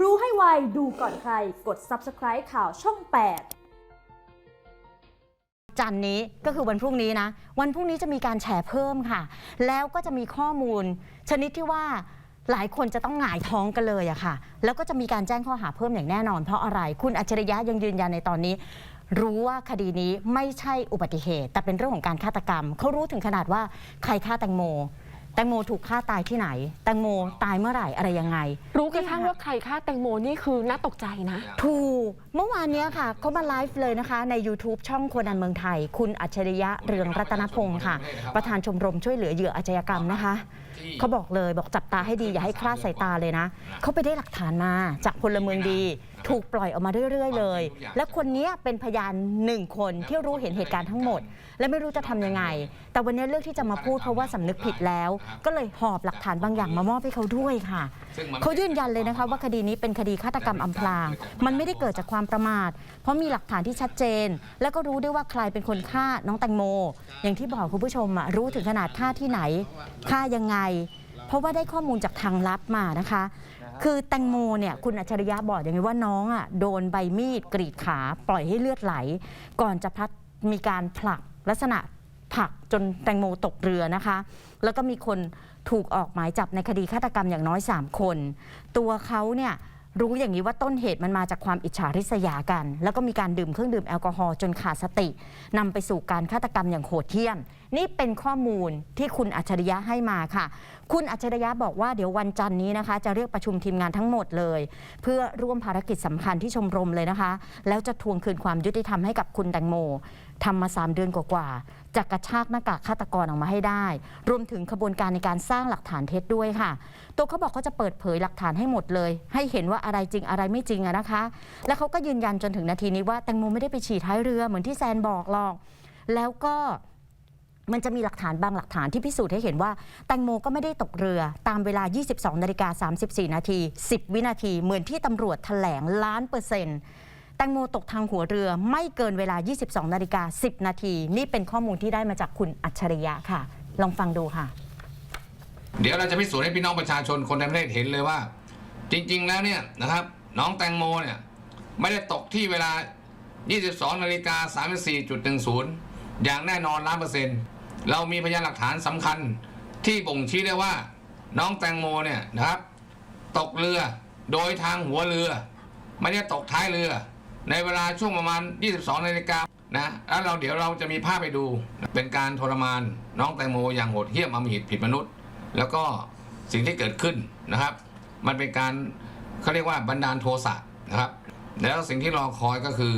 รู้ให้ไว ดูก่อนใคร กด subscribe ข่าวช่อง 8จันนี้ก็คือวันพรุ่งนี้นะ วันพรุ่งนี้จะมีการแฉเพิ่มค่ะ แล้วก็จะมีข้อมูล ชนิดที่ว่าหลายคนจะต้องหงายท้องกันเลยอะค่ะ แล้วก็จะมีการแจ้งข้อหาเพิ่มอย่างแน่นอน เพราะอะไร คุณอัจฉริยะยังยืนยันในตอนนี้ รู้ว่าคดีนี้ไม่ใช่อุบัติเหตุ แต่เป็นเรื่องของการฆาตกรรม เขารู้ถึงขนาดว่าใครฆ่าแตงโม แตงโมถูกฆ่าตายที่ไหน แตงโมตายเมื่อไหร่อะไรยังไง รู้กระทั่งว่าใครฆ่าแตงโมนี่คือน่าตกใจนะ ถูก เมื่อวานเนี้ยค่ะเขามาไลฟ์เลยนะคะ ใน YouTube ช่องคนอันเมืองไทย คุณอัจฉริยะเรืองรัตนพงศ์ค่ะ ประธานชมรมช่วยเหลือเหยื่ออาชญากรรมนะคะ เขาบอกเลยบอกจับตาให้ดีอย่าให้คลาดสายตาเลยนะ เขาไปได้หลักฐานมาจากพลเมืองดี ถูกปล่อยออกมาเรื่อยๆ เลย และคนเนี้ยเป็นพยานหนึ่งคนที่รู้เห็นเหตุการณ์ทั้งหมด และไม่รู้จะทำยังไง แต่วันนี้เลือกที่จะมาพูดเพราะว่าสำนึกผิดแล้ว ก็เลยหอบหลักฐานบางอย่างมามอบให้เขาด้วยค่ะเขายืนยันเลยนะคะว่าคดีนี้เป็นคดีฆาตกรรมอำพราง มันไม่ได้เกิดจากความประมาท เพราะมีหลักฐานที่ชัดเจน แล้วก็รู้ด้วยว่าใครเป็นคนฆ่าน้องแตงโม อย่างที่บอกคุณผู้ชมอะรู้ถึงขนาดฆ่าที่ไหนฆ่ายังไง เพราะว่าได้ข้อมูลจากทางลับมานะคะ คือแตงโมเนี่ยคุณอัจฉริยะบอกอย่างนี้ว่าน้องอะโดนใบมีดกรีดขาปล่อยให้เลือดไหล ก่อนจะพลัดมีการผลักลักษณะผลักจนแตงโมตกเรือนะคะ แล้วก็มีคนถูกออกหมายจับในคดีฆาตกรรมอย่างน้อย 3 คน ตัวเขาเนี่ย รู้อย่างนี้ว่าต้นเหตุมันมาจากความอิจฉาริษยากัน แล้วก็มีการดื่มเครื่องดื่มแอลกอฮอล์จนขาดสตินำไปสู่การฆาตกรรมอย่างโหดเหี้ยม นี่เป็นข้อมูลที่คุณอัจฉริยะให้มาค่ะ คุณอัจฉริยะบอกว่าเดี๋ยววันจันทร์นี้นะคะ จะเรียกประชุมทีมงานทั้งหมดเลย เพื่อร่วมภารกิจสำคัญที่ชมรมเลยนะคะ แล้วจะทวงคืนความยุติธรรมให้กับคุณแตงโม ทำมา 3 เดือนกว่าๆจะกระชากหน้ากากฆาตกรออกมาให้ได้ รวมถึงขบวนการในการสร้างหลักฐานเท็จด้วยค่ะ ตัวเขาบอกเขาจะเปิดเผยหลักฐานให้หมดเลย ให้เห็นว่าอะไรจริงอะไรไม่จริงอะนะคะ และเขาก็ยืนยันจนถึงนาทีนี้ว่าแตงโมไม่ได้ไปฉี่ท้ายเรือเหมือนที่แซนบอกหรอก แล้วก็มันจะมีหลักฐานบางหลักฐานที่พิสูจน์ให้เห็นว่า แตงโมก็ไม่ได้ตกเรือตามเวลา 22นาฬิกา34 นาที 10 วินาที เหมือนที่ตำรวจแถลงล้านเปอร์เซ็นต์ งโมตกทางหัวเรือไม่เกินเวลา 22 นาฬิกา 10 นาที นี่เป็นข้อมูลที่ได้มาจากคุณอัจฉริยะค่ะ ลองฟังดูค่ะ เดี๋ยวเราจะพิสูจน์ให้พี่น้องประชาชนคนในประเทศเห็นเลยว่า จริง ๆ แล้วเนี่ยนะครับ น้องแตงโมเนี่ยไม่ได้ตกที่เวลา 22 นาฬิกา 34.10 อย่างแน่นอนล้านเปอร์เซ็นต์เรามีพยานหลักฐานสำคัญที่บ่งชี้ได้ว่า น้องแตงโมเนี่ยนะครับ ตกเรือโดยทางหัวเรือ ไม่ได้ตกท้ายเรือ ในเวลาช่วงประมาณ 22นาฬิกานะแล้วเราเดี๋ยวเราจะมีภาพไปดู เป็นการทรมานน้องแตงโมอย่างโหดเหี้ยมอมหิตผิดมนุษย์ แล้วก็สิ่งที่เกิดขึ้นนะครับ มันเป็นการเขาเรียกว่าบันดาลโทสะนะครับ แล้วสิ่งที่รอคอยก็คือ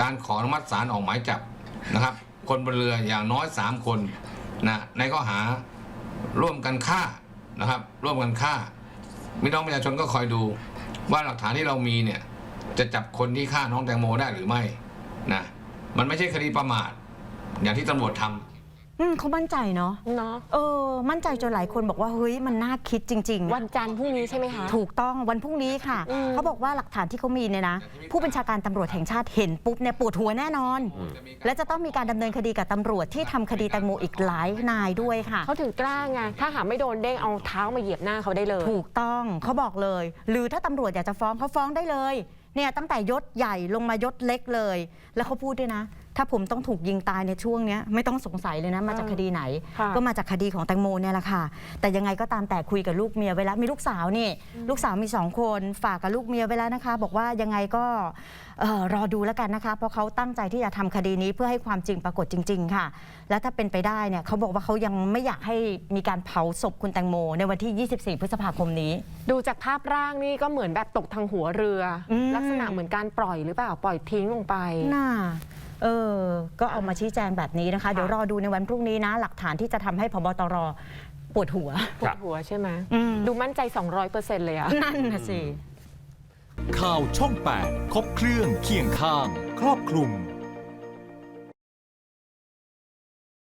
การขออนุมัติศาลออกหมายจับนะครับ คนบนเรืออย่างน้อย 3 คนนะในข้อหาร่วมกันฆ่านะครับ ร่วมกันฆ่าพี่น้องประชาชนก็คอยดูว่าหลักฐานที่เรามีเนี่ย จะจับคนที่ฆ่าน้องแตงโมได้หรือไม่นะมันไม่ใช่คดีประมาท อย่างที่ตำรวจทำ อืมเขามั่นใจเนาะเนาะเออ มั่นใจจนหลายคนบอกว่าเฮ้ยมันน่าคิดจริง ๆ วันจันทร์พรุ่งนี้ใช่ไหมคะ ถูกต้องวันพรุ่งนี้ค่ะ อืม เขาบอกว่าหลักฐานที่เขามีเนี่ยนะ ผู้บัญชาการตำรวจแห่งชาติเห็นปุ๊บเนี่ยปวดหัวแน่นอน และจะต้องมีการดำเนินคดีกับตำรวจที่ทำคดีแตงโมอีกหลายนายด้วยค่ะ เขาถึงกล้าไง ถ้าหากไม่โดนเด้งเอาเท้ามาเหยียบหน้าเขาได้เลย ถูกต้องเขาบอกเลย หรือถ้าตำรวจอยากจะฟ้องเขาฟ้องได้เลย เนี่ยตั้งแต่ยศใหญ่ลงมายศเล็กเลย แล้วเขาพูดด้วยนะ ถ้าผมต้องถูกยิงตายในช่วงเนี้ยไม่ต้องสงสัยเลยนะมาจากคดีไหน ค่ะก็มาจากคดีของแตงโมเนี่ยแหละค่ะ แต่ยังไงก็ตามแต่คุยกับลูกเมียไว้แล้วมีลูกสาวนี่ ลูกสาวมีสองคนฝากกับลูกเมียไว้แล้วนะคะ บอกว่ายังไงก็เอ่อรอดูแล้วกันนะคะ เพราะเขาตั้งใจที่จะทำคดีนี้เพื่อให้ความจริงปรากฏจริง ๆ ค่ะ และถ้าเป็นไปได้เนี่ยเขาบอกว่าเขายังไม่อยากให้มีการเผาศพคุณแตงโม ในวันที่ 24 พฤษภาคมนี้ ดูจากภาพร่างนี่ก็เหมือนแบบตกทางหัวเรืออืมลักษณะเหมือนการปล่อยหรือเปล่าปล่อยทิ้งลงไป น่า เออ ก็เอามาชี้แจงแบบนี้นะคะ เดี๋ยวรอดูในวันพรุ่งนี้นะ หลักฐานที่จะทำให้พบตรปวดหัว ปวดหัวใช่ไหมอืม ดูมั่นใจ 200%เลยอะ นั่นนะสิ ข่าวช่อง 8 ครบเครื่องเคียงข้าง ครอบคลุม